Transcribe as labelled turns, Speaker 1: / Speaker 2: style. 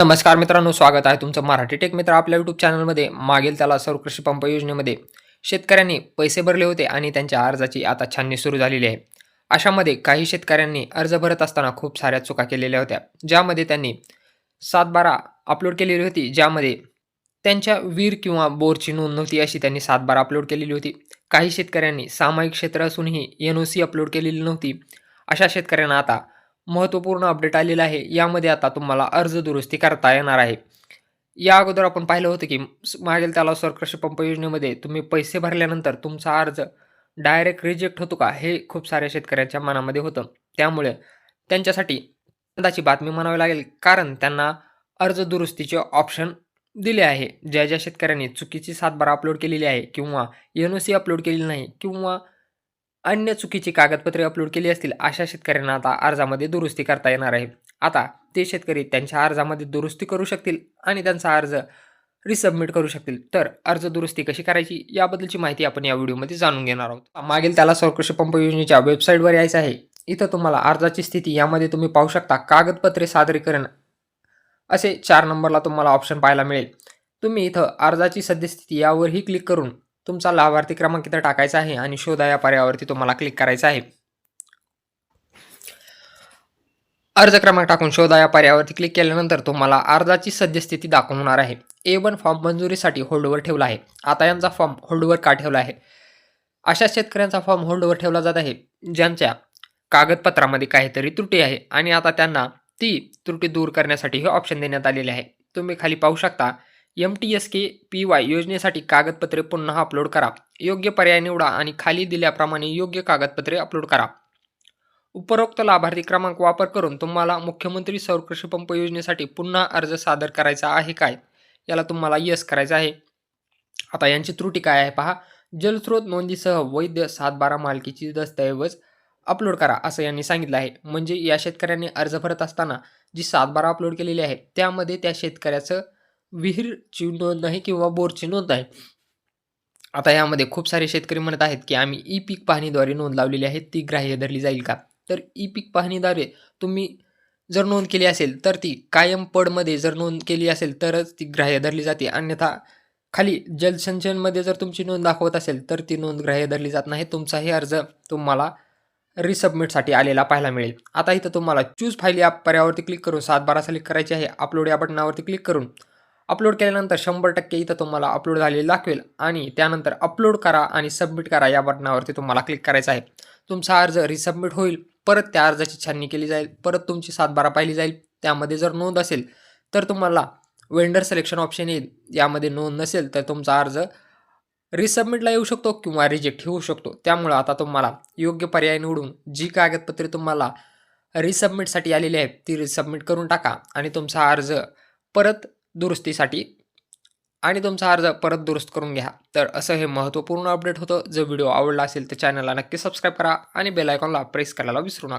Speaker 1: नमस्कार मित्रांनो स्वागत आहे तुमचं मराठी टेक मित्र आपल्या यूट्यूब चॅनलमध्ये. मागील त्याला सर्व कृषी पंप योजनेमध्ये शेतकऱ्यांनी पैसे भरले होते आणि त्यांच्या अर्जाची आता छाननी सुरू झालेली आहे. अशामध्ये काही शेतकऱ्यांनी अर्ज भरत असताना खूप साऱ्या चुका केलेल्या होत्या ज्यामध्ये त्यांनी सात बारा अपलोड केलेली होती ज्यामध्ये त्यांच्या वीर किंवा बोरची नोंद नव्हती अशी त्यांनी सात बारा अपलोड केलेली होती. काही शेतकऱ्यांनी सामायिक क्षेत्र असूनही एन ओ सी अपलोड केलेली नव्हती. अशा शेतकऱ्यांना आता महत्त्वपूर्ण अपडेट आलेलं आहे. यामध्ये आता तुम्हाला अर्ज दुरुस्ती करता येणार आहे. या अगोदर आपण पाहिलं होतं की मागील त्याला सर कृषी पंप योजनेमध्ये तुम्ही पैसे भरल्यानंतर तुमचा अर्ज डायरेक्ट रिजेक्ट होतो का? हे खूप साऱ्या शेतकऱ्यांच्या मनामध्ये होतं. त्यामुळे त्यांच्यासाठी आनंदाची बातमी म्हणावी लागेल. कारण त्यांना अर्ज दुरुस्तीचे ऑप्शन दिले आहे. ज्या ज्या शेतकऱ्यांनी चुकीची सातबारा अपलोड केलेली आहे किंवा एन ओ सी अपलोड केलेली नाही किंवा अन्य चुकीची कागदपत्रे अपलोड केली असतील अशा शेतकऱ्यांना आता अर्जामध्ये दुरुस्ती करता येणार आहे. आता ते शेतकरी त्यांच्या अर्जामध्ये दुरुस्ती करू शकतील आणि त्यांचा अर्ज रिसबमिट करू शकतील. तर अर्ज दुरुस्ती कशी करायची याबद्दलची माहिती आपण या व्हिडिओमध्ये जाणून घेणार आहोत. मागील त्याला सौकृषी पंप योजनेच्या वेबसाईटवर यायचं आहे. इथं तुम्हाला अर्जाची स्थिती यामध्ये तुम्ही पाहू शकता. कागदपत्रे सादरीकरण असे चार नंबरला तुम्हाला ऑप्शन पाहायला मिळेल. तुम्ही इथं अर्जाची सद्यस्थिती यावरही क्लिक करून तुमचा लाभार्थी क्रमांक इथं टाकायचा आहे आणि शोधा या पर्यायावरती तुम्हाला क्लिक करायचं आहे. अर्ज क्रमांक टाकून शोधा या पर्यायावरती क्लिक केल्यानंतर तुम्हाला अर्जाची सद्यस्थिती दाखवून होणार आहे. ए वन फॉर्म मंजुरीसाठी होल्डवर ठेवला आहे. आता यांचा फॉर्म होल्डवर का ठेवला आहे? अशा शेतकऱ्यांचा फॉर्म होल्डवर ठेवला जात आहे ज्यांच्या कागदपत्रामध्ये काहीतरी त्रुटी आहे आणि आता त्यांना ती त्रुटी दूर करण्यासाठी हे ऑप्शन देण्यात आलेले आहे. तुम्ही खाली पाहू शकता M T S K P Y योजनेसाठी कागदपत्रे पुन्हा अपलोड करा. योग्य पर्याय निवडा आणि खाली दिल्याप्रमाणे योग्य कागदपत्रे अपलोड करा. उपरोक्त लाभार्थी क्रमांक वापर करून तुम्हाला मुख्यमंत्री सौर कृषी पंप योजनेसाठी पुन्हा अर्ज सादर करायचा आहे काय? याला तुम्हाला यस करायचं आहे. आता यांची त्रुटी काय आहे पहा. जलस्रोत नोंदीसह वैध सात बारा मालकीची दस्तऐवज अपलोड करा असं यांनी सांगितलं आहे. म्हणजे या शेतकऱ्यांनी अर्ज भरत असताना जी सात बारा अपलोड केलेली आहे त्यामध्ये त्या शेतकऱ्याचं विहीरची नोंद आहे किंवा बोरची नोंद आहे. आता यामध्ये खूप सारे शेतकरी म्हणत आहेत की आम्ही ई पीक पाहणीद्वारे नोंद लावलेली आहे ती ग्राह्य धरली जाईल का? तर ई पीक पाहणीद्वारे तुम्ही जर नोंद केली असेल तर ती कायम पडमध्ये जर नोंद केली असेल तरच ती ग्राह्य धरली जाते. अन्यथा खाली जलसिंचनमध्ये जर तुमची नोंद दाखवत असेल तर ती नोंद ग्राह्य धरली जात नाही. तुमचाही अर्ज तुम्हाला रिसबमिटसाठी आलेला पाहायला मिळेल. आता इथं तुम्हाला चूज फाईल या पर्यावरती क्लिक करून सात बारा सिलेक्ट करायची आहे. अपलोड या बटनावरती क्लिक करून अपलोड केल्यानंतर शंभर टक्के इथं तुम्हाला अपलोड झालेले दाखवेल. आणि त्यानंतर अपलोड करा आणि सबमिट करा या बटनावरती तुम्हाला क्लिक करायचं आहे. तुमचा अर्ज रिसबमिट होईल. परत त्या अर्जाची छाननी केली जाईल. परत तुमची सातबारा पाहिली जाईल. त्यामध्ये जर नोंद असेल तर तुम्हाला वेंडर सिलेक्शन ऑप्शन येईल. यामध्ये नोंद नसेल तर तुमचा अर्ज रिसबमिटला येऊ शकतो किंवा रिजेक्ट होऊ शकतो. त्यामुळं आता तुम्हाला योग्य पर्याय निवडून जी कागदपत्रे तुम्हाला रिसबमिटसाठी आलेली आहेत ती रिसबमिट करून टाका. आणि तुमचा अर्ज परत दुरुस्तीसाठी. आणि तुमचा अर्ज परत दुरुस्त करून घ्या. तर असं हे महत्त्वपूर्ण अपडेट होतं. जर व्हिडिओ आवडला असेल तर चॅनलला नक्की सबस्क्राईब करा आणि बेलायकॉनला प्रेस करायला विसरू नका.